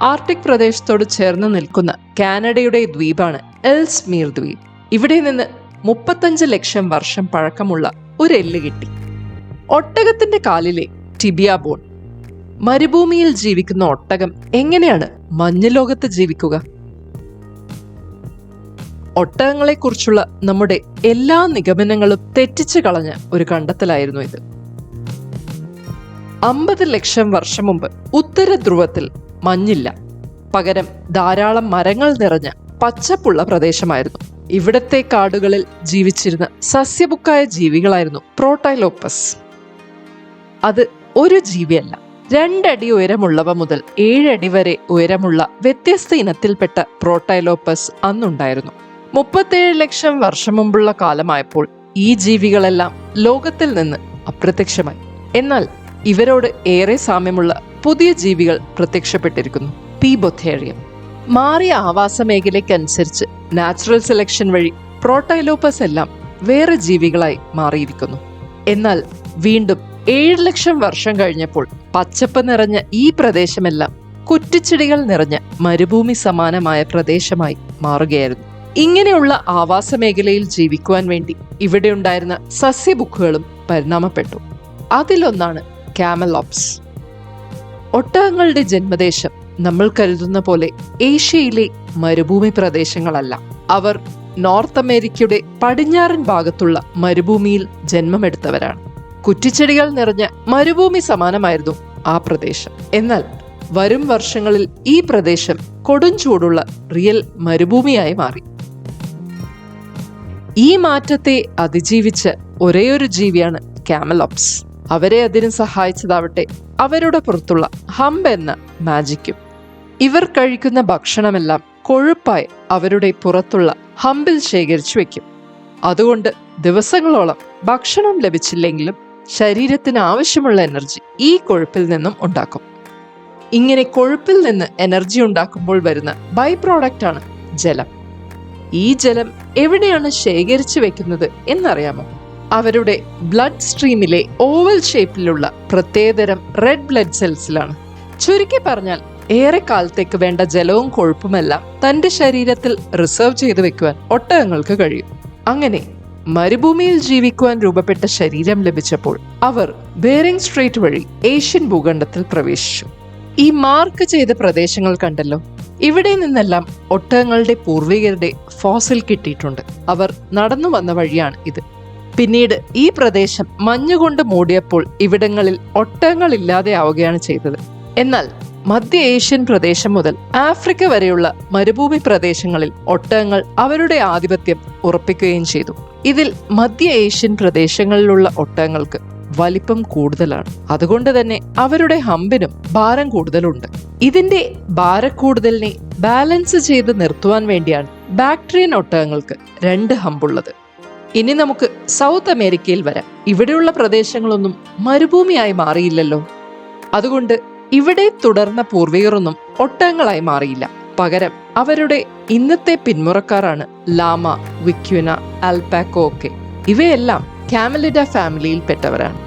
Arctic പ്രദേശത്തോട് ചേർന്ന് നിൽക്കുന്ന കാനഡയുടെ ദ്വീപാണ് എൽസ്മീർ ദ്വീപ്. ഇവിടെ നിന്ന് മുപ്പത്തഞ്ച് ലക്ഷം വർഷം പഴക്കമുള്ള ഒരു എല്ല് കിട്ടി. ഒട്ടകത്തിന്റെ കാലിലെ ടിബിയ ബോൺ. മരുഭൂമിയിൽ ജീവിക്കുന്ന ഒട്ടകം എങ്ങനെയാണ് മഞ്ഞുലോകത്ത് ജീവിക്കുക? ഒട്ടകങ്ങളെക്കുറിച്ചുള്ള നമ്മുടെ എല്ലാ നിഗമനങ്ങളും തെറ്റിച്ചു കളഞ്ഞ ഒരു കണ്ടെത്തലായിരുന്നു ഇത്. അമ്പത് ലക്ഷം വർഷം മുമ്പ് ഉത്തര ധ്രുവത്തിൽ മഞ്ഞില്ല. പകരം ധാരാളം മരങ്ങൾ നിറഞ്ഞ പച്ചപ്പുള്ള പ്രദേശമായിരുന്നു. ഇവിടത്തെ കാടുകളിൽ ജീവിച്ചിരുന്ന സസ്യബുക്കായ ജീവികളായിരുന്നു പ്രോട്ടൈലോപ്പസ്. അത് ഒരു ജീവിയല്ല രണ്ടടി ഉയരമുള്ളവ മുതൽ ഏഴടി വരെ ഉയരമുള്ള വ്യത്യസ്ത ഇനത്തിൽപ്പെട്ട പ്രോട്ടൈലോപ്പസ് അന്നുണ്ടായിരുന്നു. മുപ്പത്തേഴ് ലക്ഷം വർഷം മുമ്പുള്ള കാലമായപ്പോൾ ഈ ജീവികളെല്ലാം ലോകത്തിൽ നിന്ന് അപ്രത്യക്ഷമായി. എന്നാൽ ഇവരോട് ഏറെ സാമ്യമുള്ള പുതിയ ജീവികൾ പ്രത്യക്ഷപ്പെട്ടിരിക്കുന്നു. പീബൊഥേറിയം മാറിയ ആവാസ മേഖലയ്ക്കനുസരിച്ച് നാച്ചുറൽ സെലക്ഷൻ വഴി പ്രോട്ടൈലോപ്പസ് എല്ലാം വേറെ ജീവികളായി മാറിയിരിക്കുന്നു. എന്നാൽ വീണ്ടും ഏഴ് ലക്ഷം വർഷം കഴിഞ്ഞപ്പോൾ പച്ചപ്പ് നിറഞ്ഞ ഈ പ്രദേശമെല്ലാം കുറ്റിച്ചെടികൾ നിറഞ്ഞ മരുഭൂമി സമാനമായ പ്രദേശമായി മാറുകയായിരുന്നു. ഇങ്ങനെയുള്ള ആവാസ മേഖലയിൽ ജീവിക്കുവാൻ വേണ്ടി ഇവിടെ ഉണ്ടായിരുന്ന സസ്യബുക്കുകളും പരിണാമപ്പെട്ടു. അതിലൊന്നാണ് ക്യാമലോപ്സ് ഒട്ടകങ്ങളുടെ ജന്മദേശം നമ്മൾ കരുതുന്ന പോലെ ഏഷ്യയിലെ മരുഭൂമി പ്രദേശങ്ങളല്ല. അവർ നോർത്ത് അമേരിക്കയുടെ പടിഞ്ഞാറൻ ഭാഗത്തുള്ള മരുഭൂമിയിൽ ജന്മമെടുത്തവരാണ്. കുറ്റിച്ചെടികൾ നിറഞ്ഞ മരുഭൂമി സമാനമായിരുന്നു ആ പ്രദേശം. എന്നാൽ വരും വർഷങ്ങളിൽ ഈ പ്രദേശം കൊടും ചൂടുള്ള റിയൽ മരുഭൂമിയായി മാറി. ഈ മാറ്റത്തെ അതിജീവിച്ച ഒരേയൊരു ജീവിയാണ് ക്യാമലോപ്സ് അവരെ അതിന് സഹായിച്ചതാവട്ടെ. അവരുടെ പുറത്തുള്ള ഹംബ് എന്ന മാജിക്കും. ഇവർ കഴിക്കുന്ന ഭക്ഷണമെല്ലാം കൊഴുപ്പായി അവരുടെ പുറത്തുള്ള ഹമ്പിൽ ശേഖരിച്ചു വെക്കും. അതുകൊണ്ട് ദിവസങ്ങളോളം ഭക്ഷണം ലഭിച്ചില്ലെങ്കിലും ശരീരത്തിന് ആവശ്യമുള്ള എനർജി ഈ കൊഴുപ്പിൽ നിന്നും ഉണ്ടാക്കും. ഇങ്ങനെ കൊഴുപ്പിൽ നിന്ന് എനർജി ഉണ്ടാക്കുമ്പോൾ വരുന്ന ബൈ ആണ് ജലം. ഈ ജലം എവിടെയാണ് ശേഖരിച്ചു വെക്കുന്നത് എന്നറിയാമോ? അവരുടെ ബ്ലഡ് സ്ട്രീമിലെ ഓവൽ ഷേപ്പിലുള്ള പ്രത്യേകതരം റെഡ് ബ്ലഡ് സെൽസിലാണ് ചുരുക്കി പറഞ്ഞാൽ ഏറെ കാലത്തേക്ക് വേണ്ട ജലവും കൊഴുപ്പുമെല്ലാം തന്റെ ശരീരത്തിൽ റിസർവ് ചെയ്തു വെക്കുവാൻ ഒട്ടകങ്ങൾക്ക് കഴിയും. അങ്ങനെ മരുഭൂമിയിൽ ജീവിക്കുവാൻ രൂപപ്പെട്ട ശരീരം ലഭിച്ചപ്പോൾ അവർ ബേറിംഗ് സ്ട്രേറ്റ് വഴി ഏഷ്യൻ ഭൂഖണ്ഡത്തിൽ പ്രവേശിച്ചു. ഈ മാർക്ക് ചെയ്ത പ്രദേശങ്ങൾ കണ്ടല്ലോ. ഇവിടെ നിന്നെല്ലാം ഒട്ടകങ്ങളുടെ പൂർവികരുടെ ഫോസിൽ കിട്ടിയിട്ടുണ്ട്. അവർ നടന്നു വന്ന വഴിയാണ് ഇത്. പിന്നീട് ഈ പ്രദേശം മഞ്ഞുകൊണ്ട് മൂടിയപ്പോൾ ഇവിടങ്ങളിൽ ആവുകയാണ് ചെയ്തത്. എന്നാൽ മധ്യ ഏഷ്യൻ പ്രദേശം മുതൽ ആഫ്രിക്ക വരെയുള്ള മരുഭൂമി പ്രദേശങ്ങളിൽ ഒട്ടകങ്ങൾ അവരുടെ ആധിപത്യം ഉറപ്പിക്കുകയും ചെയ്തു. ഇതിൽ മധ്യ ഏഷ്യൻ പ്രദേശങ്ങളിലുള്ള ഒട്ടകങ്ങൾക്ക് വലിപ്പം കൂടുതലാണ്. അതുകൊണ്ട് തന്നെ അവരുടെ ഹമ്പിനും ഭാരം കൂടുതലുണ്ട്. ഇതിന്റെ ഭാരക്കൂടുതലിനെ ബാലൻസ് ചെയ്ത് നിർത്തുവാൻ വേണ്ടിയാണ് ബാക്ടീരിയൻ ഒട്ടകങ്ങൾക്ക് രണ്ട് ഹമ്പുള്ളത്. ഇനി നമുക്ക് സൗത്ത് അമേരിക്കയിൽ വരാം. ഇവിടെയുള്ള പ്രദേശങ്ങളൊന്നും മരുഭൂമിയായി മാറിയില്ലല്ലോ. അതുകൊണ്ട് ഇവിടെ തുടർന്ന പൂർവികരൊന്നും ഒട്ടകങ്ങളായി മാറിയില്ല. പകരം അവരുടെ ഇന്നത്തെ പിന്മുറക്കാരാണ് ലാമ വിക്യുന അൽപാക്കോ ഒക്കെ. ഇവയെല്ലാം ക്യാമലിഡ ഫാമിലിയിൽ പെട്ടവരാണ്.